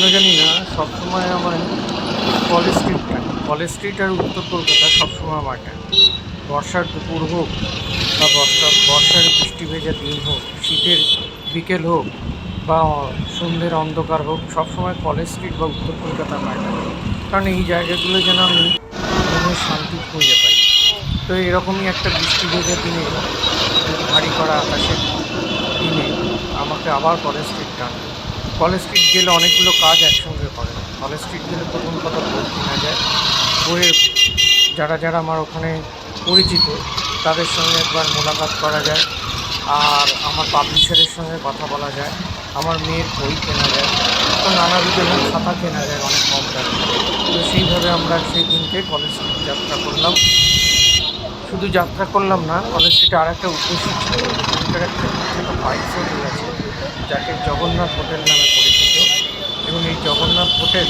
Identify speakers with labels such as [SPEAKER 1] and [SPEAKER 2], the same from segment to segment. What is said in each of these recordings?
[SPEAKER 1] কেন জানি না, সবসময় আমার কলেজ স্ট্রিট কলেজ স্ট্রিট আর উত্তর কলকাতা সবসময় আমার টানে বর্ষার দুপুর হোক বা বর্ষা, বর্ষার বৃষ্টি ভেজা দিন হোক, শীতের বিকেল হোক বা সন্ধ্যের অন্ধকার হোক, সবসময় কলেজ স্ট্রিট বা উত্তর কলকাতা টানে কারণ এই জায়গাগুলো যেন আমি মনে শান্তি খুঁজে পাই। তো এরকমই একটা বৃষ্টি ভেজা দিনে, ভারী করা আকাশের দিনে আমাকে আবার কলেজ স্ট্রিট টানবে। কলেজ স্ট্রিট গেলে অনেকগুলো কাজ একসঙ্গে করে। কলেজ স্ট্রিট গেলে প্রথম কথা বই কেনা যায়। বইয়ের যারা যারা আমার ওখানে পরিচিত, তাদের সঙ্গে একবার মোলাকাত করা যায়। আর আমার পাবলিশারের সঙ্গে কথা বলা যায়। আমার মেয়ের বই কেনা যায়। তো নানাবিধ এবং খাতা কেনা যায় অনেক কম দামে তো সেইভাবে আমরা সেই দিনকে কলেজ স্ট্রিট যাত্রা করলাম। শুধু যাত্রা করলাম না কলেজ স্ট্রিটে আর একটা উদ্দেশ্য ছিল। পাইস হোটেল আছে। যাকে জগন্নাথ হোটেল নামে পরিচিত এবং এই জগন্নাথ হোটেল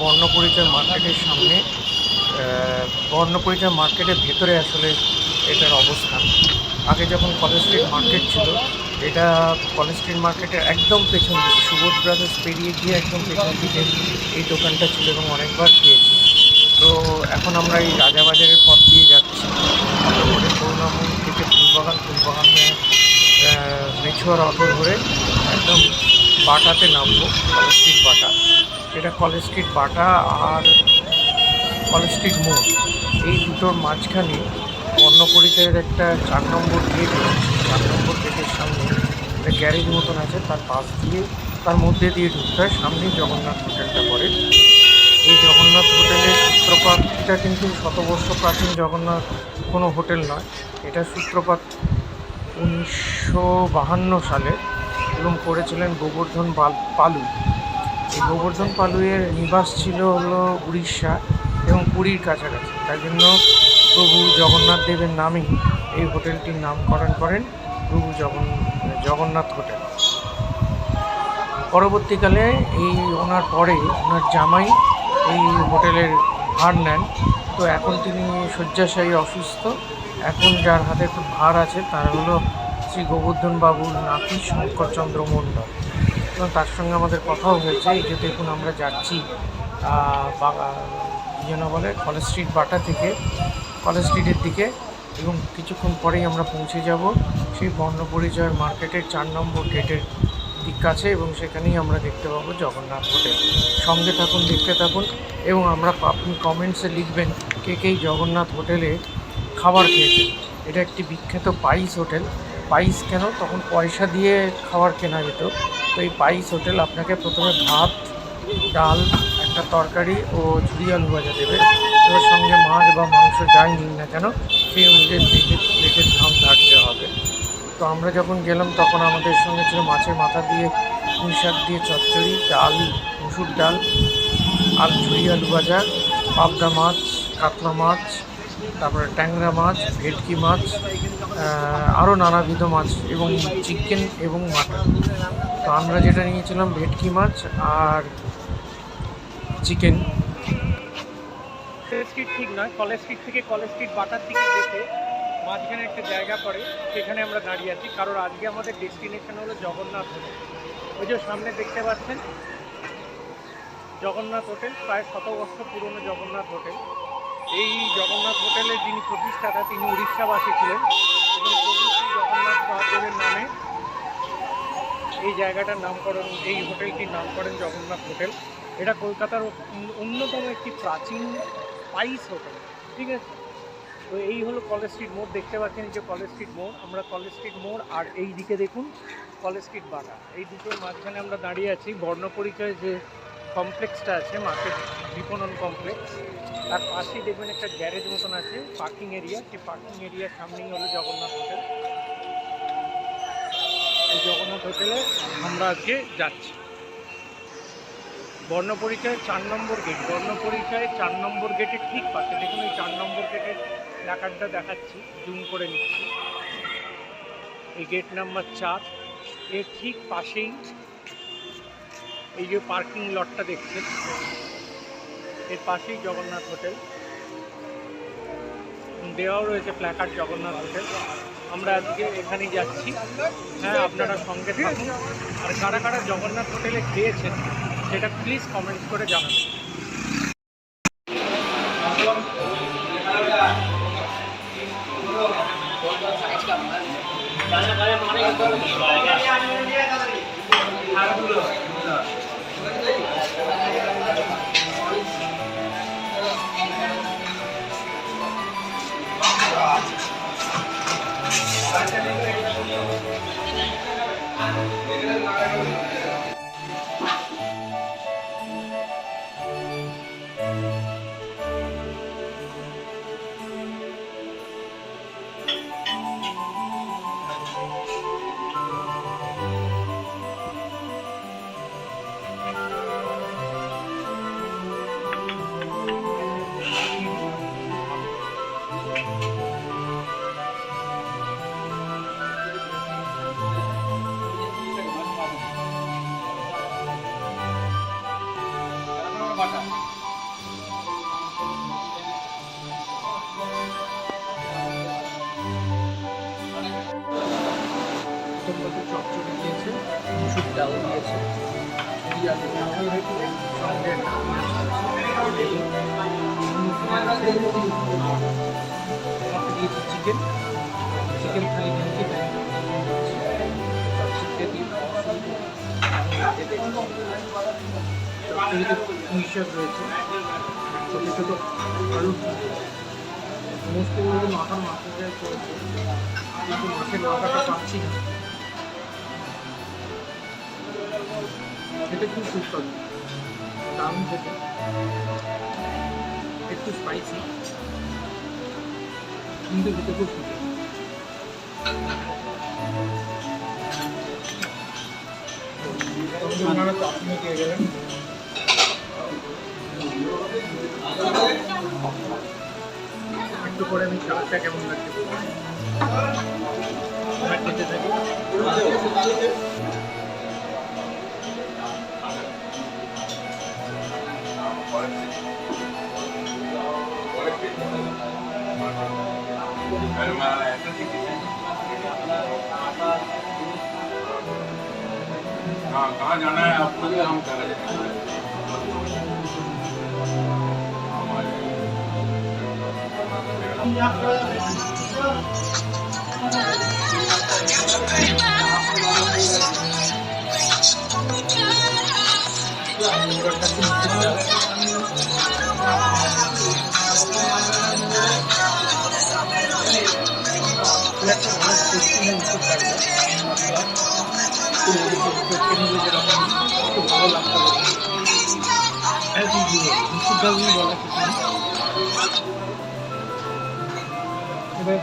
[SPEAKER 1] বর্ণপরিচয় মার্কেটের সামনে বর্ণপরিচয় মার্কেটের ভেতরে আসলে এটার অবস্থান। আগে যখন কলেজ স্ট্রিট মার্কেট ছিল, এটা কলেজ স্ট্রিট মার্কেটের একদম পেছন দিকে, সুবোধ ব্রাদার্স পেরিয়ে গিয়ে একদম পেছন দিকে এই দোকানটা ছিল এবং অনেকবার খেয়েছি। তো এখন আমরা এই রাজাবাজারের পথ দিয়ে যাচ্ছি। মোটামুটি করুণাময়ী থেকে ফুলবাগান ফুলবাগান হয়ে মেছুয়ার অটো ধরে একদম বাটাতে নামবো কলেজ স্ট্রিট বাটা। এটা কলেজ স্ট্রিট বাটা আর কলেজ স্ট্রিট মোড়। এই দুটোর মাঝখানে বর্ণপরিচয়ের একটা চার নম্বর গেট চার নম্বর গেটের সামনে একটা গ্যারেজ মতন আছে। তার পাশ দিয়ে, তার মধ্যে দিয়ে ঢুকতে হয়। সামনেই জগন্নাথ হোটেলটা পড়ে। এই জগন্নাথ হোটেলের সূত্রপাতটা কিন্তু শতবর্ষ প্রাচীন জগন্নাথ কোনো হোটেল নয়। এটা সূত্রপাত উনিশশো বাহান্ন সালে এবং করেছিলেন গোবর্ধন পাল- পালু। এই গোবর্ধন পালুয়ের নিবাস ছিল হলো উড়িষ্যা এবং পুরীর কাছাকাছি। তাই জন্য প্রভু জগন্নাথ দেবের নামেই এই হোটেলটির নামকরণ করেন প্রভু জগন, জগন্নাথ হোটেল। পরবর্তীকালে এই ওনার পরে ওনার জামাই এই হোটেলের ভার নেন। তো এখন তিনি শয্যাশায়ী অসুস্থ। এখন যার হাতে খুব ভার আছে, তার হলো শ্রী গোবর্ধন বাবুর নাতি শঙ্করচন্দ্র মণ্ডল। এবং তার সঙ্গে আমাদের কথাও হয়েছে, এই যে দেখুন আমরা যাচ্ছি যেন বলে, কলেজ স্ট্রিট বাটা থেকে, কলেজ স্ট্রিটের দিকে, এবং কিছুক্ষণ পরেই আমরা পৌঁছে যাব সেই বর্ণপরিচয় মার্কেটের চার নম্বর গেটের দিক কাছে, এবং সেখানেই আমরা দেখতে পাবো জগন্নাথ হোটেল সঙ্গে থাকুন, দেখতে থাকুন, এবং আমরা আপনি কমেন্টসে লিখবেন কে কে জগন্নাথ হোটেলে খাবার খেয়েছেন এটা একটি বিখ্যাত পাইস হোটেল। পাইস কেন? তখন পয়সা দিয়ে খাবার কেনা যেত। তো এই পাইস হোটেল আপনাকে প্রথমে ভাত, ডাল, একটা তরকারি ও ঝুড়ি আলু ভাজা দেবে। এবার সঙ্গে মাছ বা মাংস যাই নিন না কেন, সেই অনুযায়ী প্লেটের প্লেটের দাম ধার্য হবে। তো আমরা যখন গেলাম, তখন আমাদের সঙ্গে ছিল মাছের মাথা দিয়ে পুঁই শাক দিয়ে চচ্চড়ি, ডাল, মুসুর ডাল, আর ঝুড়ি আলু ভাজা, পাবদা মাছ, কাতলা মাছ তারপরে ট্যাংরা মাছ, ভেটকি মাছ আরও নানাবিধ মাছ এবং চিকেন এবং মাটন। তো আমরা যেটা নিয়েছিলাম ভেটকি মাছ আর চিকেন। স্ট্রিট ঠিক নয়, কলেজ স্ট্রিট থেকে কলেজ স্ট্রিট বাটার দিকে যেতে মাঝখানে একটা জায়গা পড়ে, সেখানে আমরা দাঁড়িয়ে আছি। কারণ আজকে আমাদের ডেস্টিনেশন হলো জগন্নাথ হোটেল। ওই যে সামনে দেখতে পাচ্ছেন, জগন্নাথ হোটেল, প্রায় শত বছর পুরনো জগন্নাথ হোটেল। এই জগন্নাথ হোটেলের যিনি প্রতিষ্ঠাতা, তিনি উড়িষ্যাবাসী ছিলেন এবং প্রভু শ্রী জগন্নাথ মহাদেবের নামে এই জায়গাটার নামকরণ, এই হোটেলটির নামকরণ জগন্নাথ হোটেল। এটা কলকাতার অন্যতম একটি প্রাচীন স্পাইস হোটেল, ঠিক আছে? তো এই হলো কলেজ স্ট্রিট মোড়, দেখতে পাচ্ছেন যে কলেজ স্ট্রিট মোড়। আমরা কলেজ স্ট্রিট মোড় আর এই দিকে দেখুন কলেজ স্ট্রিট বাটা এই দুটোর মাঝখানে আমরা দাঁড়িয়ে আছি। বর্ণপরিচয় যে কমপ্লেক্সটা আছে মার্কেট বিপণন কমপ্লেক্স। তার পাশেই দেখবেন একটা গ্যারেজ মতন আছে পার্কিং এরিয়া সেই পার্কিং এরিয়ার সামনেই হলো জগন্নাথ হোটেল। এই জগন্নাথ হোটেলে আমরা আজকে যাচ্ছি। বর্ণপরিচয় চার নম্বর গেট বর্ণপরিচয় চার নম্বর গেটের ঠিক পাশে। দেখুন এই চার নম্বর গেটের প্ল্যাকার্ডটা দেখাচ্ছি জুম করে নিচ্ছি। এই গেট নাম্বার চার, এর ঠিক পাশেই এই যে পার্কিং লটটা দেখছেন, এর পাশেই জগন্নাথ হোটেল। দেওয়াও রয়েছে প্ল্যাকার্ড জগন্নাথ হোটেল। আমরা আজকে এখানেই যাচ্ছি। হ্যাঁ আপনারা সঙ্গে থাকুন। আর কারা কারা জগন্নাথ হোটেলে খেয়েছেন, সেটা প্লিজ কমেন্ট করে জানাবেন। চিকেন চিকেন দিয়ে মিশার রয়েছে ছোটো ছোটো আলু সমস্ত মাথার মাথা করেছে কিন্তু মাছের মাথাটা পাচ্ছি এটা খুব সুস্বাদু দারুণ খেতে একটু স্পাইসি কিন্তু খেতে খুব সুন্দর। একটু পরে আমি সালাদটা কেমন লাগছে খেতে থাকি
[SPEAKER 2] हाँ कहाँ जाना है आप खुद हम कह रहे
[SPEAKER 1] हैं ভালো টেস্টি মুসুর ডাল যেরকম ভালো লাগতে পারে অ্যাজ ইউজুয়াল ডাল নিয়ে বলা কিছু এবার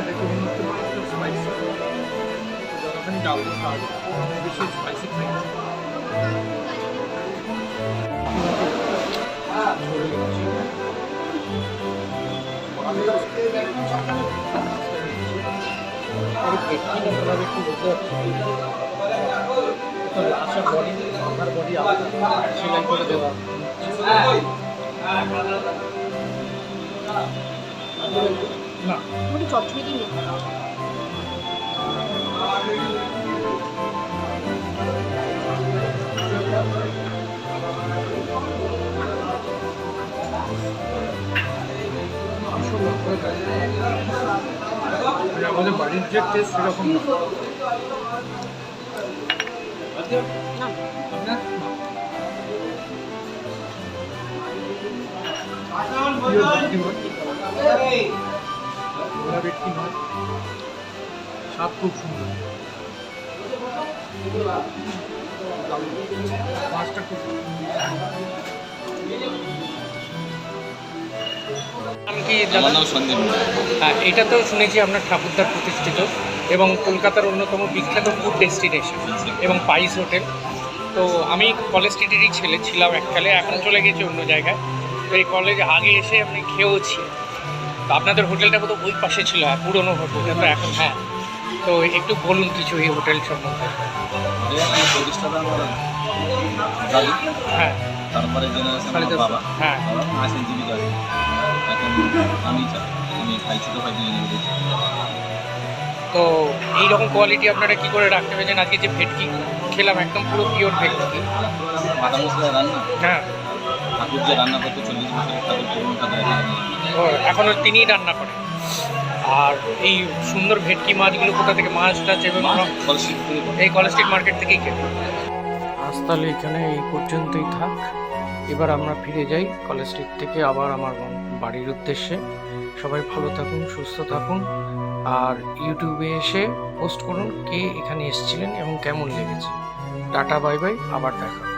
[SPEAKER 1] দেখে হচ্ছে মাছটা স্পাইসি যতখানি দিয়ে খাওয়া যায় বেশি স্পাইসি খাই লাশা বডি আমার করে দেওয়া না
[SPEAKER 3] মানে চচ্চড়ি দিয়ে নিতে
[SPEAKER 1] আসল আমাদের বাড়ির যে টেস্ট সেরকম স্বাদ খুব সুন্দর। মাছটা খুব আমি কি
[SPEAKER 4] আমার নাম সন্দীপ
[SPEAKER 1] হ্যাঁ এটা তো শুনেছি আপনার ঠাকুরদার প্রতিষ্ঠিত এবং কলকাতার অন্যতম বিখ্যাত ফুড ডেস্টিনেশন এবং পাইস হোটেল। তো আমি কলেজ স্ট্রিটেরই ছেলে ছিলাম এককালে এখন চলে গেছি অন্য জায়গায়। তো এই কলেজ আগে এসে আমি খেয়েওছি। তো আপনাদের হোটেলটা বোধ ওই পাশে ছিল হ্যাঁ পুরোনো হোটেলটা তো এখন হ্যাঁ। তো একটু বলুন কিছু এই হোটেল সম্বন্ধে। হ্যাঁ।
[SPEAKER 4] তারপরে জেনারেশন বাবা।
[SPEAKER 1] হ্যাঁ।
[SPEAKER 4] আছেন জীবিকা এখন আমি আমি ভাই ছোটো ভাই দুজনে
[SPEAKER 1] তো এই রকম কোয়ালিটি আপনারা কি করে রাখতে পেরেছেন? আজকে যে ভেটকি খেলাম একদম পুরো পিওর ভেটকি।
[SPEAKER 4] মাথা মশলা রান্না
[SPEAKER 1] হ্যাঁ।
[SPEAKER 4] ঠাকুর যে রান্না করতে চল্লিশ বছর ঠাকুর তরুণ ঠাকুর
[SPEAKER 1] ও এখনও তিনিই রান্না করেন। আর এই সুন্দর ভেটকি মাছগুলো কোথা থেকে? মাছ টাছ এবং। এই কলেজ স্ট্রিট মার্কেট থেকেই কেটে আজ তাহলে এখানে এই পর্যন্তই থাক। এবার আমরা ফিরে যাই কলেজ স্ট্রিট থেকে আবার আমার বাড়ির উদ্দেশ্যে। সবাই ভালো থাকুন, সুস্থ থাকুন, আর ইউটিউবে এসে পোস্ট করুন কে এখানে এসেছিলেন এবং কেমন লেগেছে। টাটা, বাই বাই, আবার দেখা।